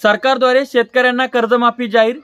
सरकारद्वारे शेतकऱ्यांना कर्जमाफी जाहीर.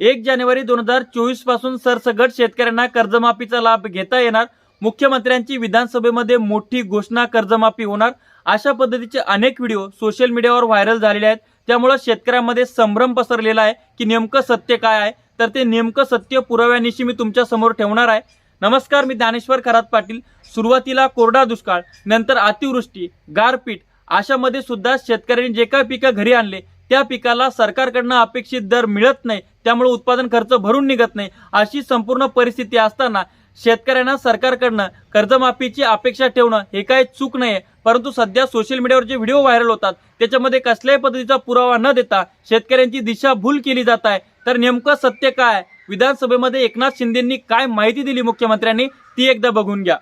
एक जानेवारी दोन हजार चोवीसपासून सरसगट शेतकऱ्यांना कर्जमाफीचा लाभ घेता येणार. मुख्यमंत्र्यांची विधानसभेमध्ये मोठी घोषणा कर्जमाफी होणार. अशा पद्धतीचे अनेक व्हिडिओ सोशल मीडियावर व्हायरल झालेले आहेत. त्यामुळं शेतकऱ्यांमध्ये संभ्रम पसरलेला आहे की नेमकं सत्य काय आहे? तर ते नेमकं सत्य पुराव्यानिशी मी तुमच्यासमोर ठेवणार आहे. नमस्कार मी ज्ञानेश्वर खरात पाटील. सुरुवातीला कोरडा दुष्काळ नंतर अतिवृष्टी गारपीट अशामध्ये सुद्धा शेतकऱ्यांनी जे काही पिकं घरी आणले त्या पिकाला सरकारकडनं अपेक्षित दर मिळत नाही त्यामुळे उत्पादन खर्च भरून निघत नाही अशी संपूर्ण परिस्थिती असताना शेतकऱ्यांना सरकारकडनं कर्जमाफीची अपेक्षा ठेवणं हे काय चूक नाही परंतु सध्या सोशल मीडियावर जे व्हिडिओ व्हायरल होतात त्याच्यामध्ये कसल्याही पद्धतीचा पुरावा न देता शेतकऱ्यांची दिशाभूल केली जात आहे. तर नेमकं सत्य काय विधानसभेमध्ये एकनाथ शिंदेंनी काय माहिती दिली मुख्यमंत्र्यांनी? ती एकदा बघून घ्या.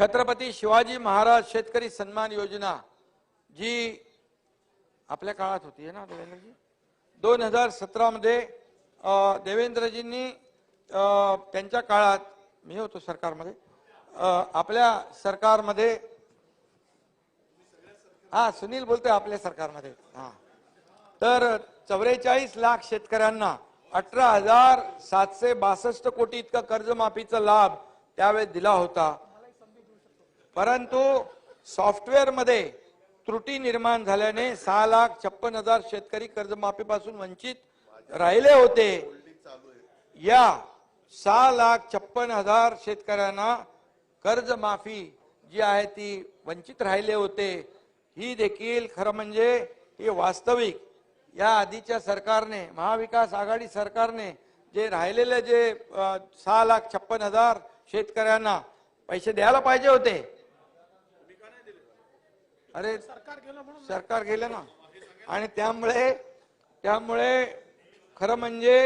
छत्रपती शिवाजी महाराज शेतकरी सन्मान योजना जी आपल्या काळात होती आहे ना देवेंद्रजी? दोन हजार सतरामध्ये देवेंद्रजींनी त्यांच्या काळात मी होतो सरकारमध्ये आपल्या सरकारमध्ये हा सुनील बोलतोय आपल्या सरकारमध्ये हा. तर चौवेचाळीस लाख शेतकऱ्यांना अठरा हजार सातशे बासष्ट कोटी इतका कर्जमाफीचा लाभ त्यावेळेस दिला होता. परंतु सॉफ्टवेअरमध्ये त्रुटी निर्माण झाल्याने सहा लाख छप्पन हजार शेतकरी कर्जमाफीपासून वंचित राहिले होते. या सहा लाख छप्पन हजार शेतकऱ्यांना कर्जमाफी जी आहे ती वंचित राहिले होते. ही देखील खरं म्हणजे ही वास्तविक. या आधीच्या सरकारने महाविकास आघाडी सरकारने जे राहिलेले जे सहा लाख छप्पन हजार शेतकऱ्यांना पैसे द्यायला पाहिजे होते. अरे सरकार गेलं ना. आणि त्यामुळे त्यामुळे खरं म्हणजे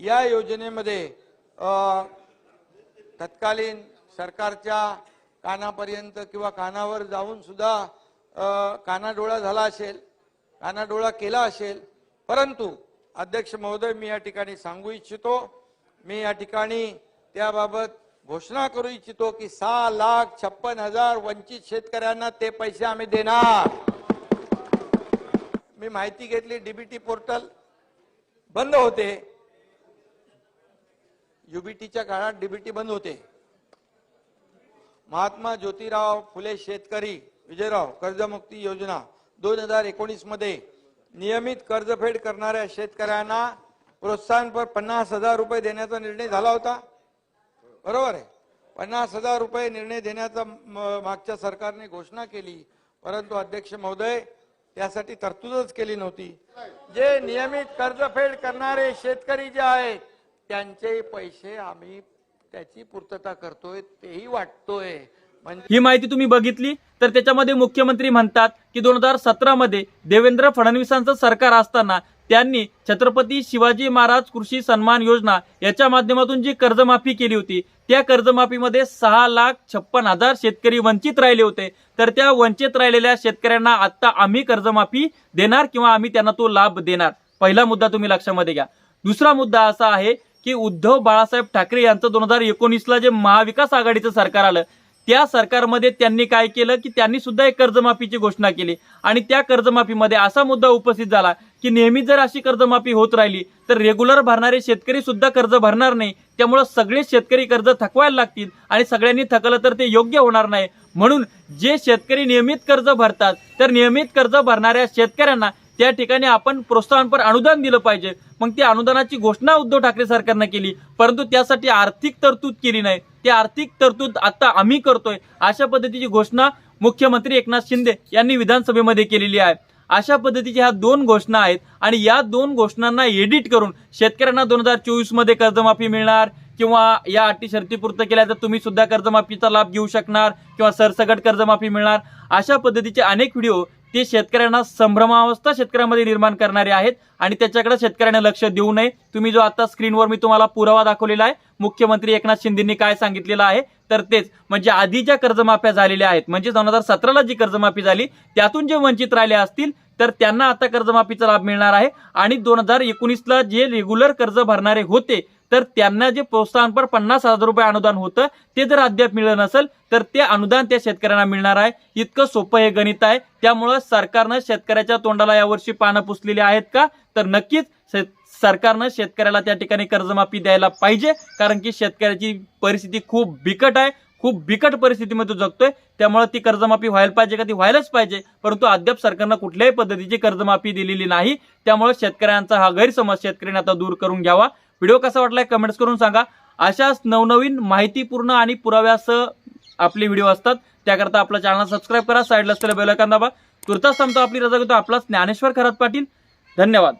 या योजनेमध्ये तत्कालीन सरकारच्या कानापर्यंत किंवा कानावर जाऊन सुद्धा अ, कानाडोळा झाला असेल कानाडोळा केला असेल परंतु अध्यक्ष महोदय मी या ठिकाणी सांगू इच्छितो. मी या ठिकाणी त्याबाबत घोषणा करू इच्छितो की सहा लाख छप्पन हजार वंचित शेतकऱ्यांना ते पैसे आम्ही देणार. मी माहिती घेतली डीबीटी पोर्टल बंद होते. युबीटीच्या काळात डीबीटी बंद होते. महात्मा ज्योतिराव फुले शेतकरी विजयराव कर्जमुक्ती योजना दोन हजार एकोणीसमध्ये नियमित कर्जफेड करणाऱ्या शेतकऱ्यांना प्रोत्साहनपर पन्नास हजार रुपये देण्याचा निर्णय झाला होता. बरोबर आहे. पन्नास हजार रुपये निर्णय देण्याचा मागच्या सरकारने घोषणा केली परंतु अध्यक्ष महोदय त्यासाठी तरतूदच केली नव्हती. जे नियमित कर्जफेड करणारे शेतकरी जे आहेत त्यांचे पैसे आम्ही त्याची पूर्तता करतोय तेही वाटतोय. म्हणजे ही माहिती तुम्ही बघितली? तर त्याच्यामध्ये मुख्यमंत्री म्हणतात की दोन हजार सतरा मध्ये देवेंद्र फडणवीसांचं सरकार असताना त्यांनी छत्रपती शिवाजी महाराज कृषी सन्मान योजना याच्या माध्यमातून जी कर्जमाफी केली होती त्या कर्जमाफीमध्ये सहा लाख छप्पन हजार शेतकरी वंचित राहिले होते. तर त्या वंचित राहिलेल्या शेतकऱ्यांना आता आम्ही कर्जमाफी देणार किंवा आम्ही त्यांना तो लाभ देणार? पहिला मुद्दा तुम्ही लक्षामध्ये घ्या. दुसरा मुद्दा असा आहे की उद्धव बाळासाहेब ठाकरे यांचं दोन हजार एकोणीसला जे महाविकास आघाडीचं सरकार आलं त्या सरकारमध्ये त्यांनी काय केलं की त्यांनी सुद्धा एक कर्जमाफीची घोषणा केली. आणि त्या कर्जमाफीमध्ये असा मुद्दा उपस्थित झाला की नेहमी जर अशी कर्जमाफी होत राहिली तर रेग्युलर भरणारे शेतकरी सुद्धा कर्ज भरणार नाही. त्यामुळं सगळे शेतकरी कर्ज थकवायला लागतील आणि सगळ्यांनी थकलं तर ते योग्य होणार नाही. म्हणून जे शेतकरी नियमित कर्ज भरतात तर नियमित कर्ज भरणाऱ्या शेतकऱ्यांना त्या ठिकाणी आपण प्रोत्साहनपर अनुदान दिलं पाहिजे. मग ती अनुदानाची घोषणा उद्धव ठाकरे सरकारनं केली परंतु त्यासाठी आर्थिक तरतूद केली नाही. ती आर्थिक तरतूद आता आम्ही करतोय अशा पद्धतीची घोषणा मुख्यमंत्री एकनाथ शिंदे यांनी विधानसभेमध्ये केलेली आहे. अशा पद्धतीच्या ह्या दोन घोषणा आहेत आणि या दोन घोषणांना एडिट करून शेतकऱ्यांना दोन हजार चोवीसमध्ये कर्जमाफी मिळणार किंवा या अटी शर्तीपूर्त केल्या तर तुम्ही सुद्धा कर्जमाफीचा लाभ घेऊ शकणार किंवा सरसकट कर्जमाफी मिळणार. अशा पद्धतीचे अनेक व्हिडिओ ते शेतकऱ्यांना संभ्रमावस्था शेतकऱ्यांमध्ये निर्माण करणारे आहेत आणि त्याच्याकडे शेतकऱ्यांना लक्ष देऊ नये. तुम्ही जो आता स्क्रीनवर मी तुम्हाला पुरावा दाखवलेला आहे मुख्यमंत्री एकनाथ शिंदेनी काय सांगितलेलं आहे तर तेच. म्हणजे आधी ज्या कर्जमाफ्या झालेल्या आहेत म्हणजे दोन हजार सतराला जी कर्जमाफी झाली त्यातून जे वंचित राहिले असतील तर त्यांना आता कर्जमाफीचा लाभ मिळणार आहे. आणि दोन हजार एकोणीसला जे रेग्युलर कर्ज भरणारे होते तर त्यांना जे प्रोत्साहनपर पन्नास हजार रुपये अनुदान होतं ते जर अद्याप मिळलं नसेल तर ते अनुदान त्या शेतकऱ्यांना मिळणार आहे. इतकं सोपं हे गणित आहे. त्यामुळं सरकारनं शेतकऱ्याच्या तोंडाला यावर्षी पानं पुसलेली आहेत का? तर नक्कीच शेत- सरकारनं शेतकऱ्याला त्या ठिकाणी कर्जमाफी द्यायला पाहिजे कारण की शेतकऱ्याची परिस्थिती खूप बिकट आहे. खूप बिकट परिस्थितीमध्ये तो जगतोय. त्यामुळे ती कर्जमाफी व्हायला पाहिजे का? ती व्हायलाच पाहिजे. परंतु अद्याप सरकारनं कुठल्याही पद्धतीची कर्जमाफी दिलेली नाही. त्यामुळे शेतकऱ्यांचा हा गैरसमज शेतकऱ्यांनी आता दूर करून घ्यावा. व्हिडिओ कसा वाटलाय कमेंट्स करून सांगा. अशाच नवनवीन माहितीपूर्ण आणि पुराव्यासह आपले व्हिडिओ असतात. त्याकरता आपला चॅनल सबस्क्राईब करा. साईडला असलेल्या बेल दाबा. तुर्तास थांबतो आपली रजा घेतो. आपला ज्ञानेश्वर खरात पाटील. धन्यवाद.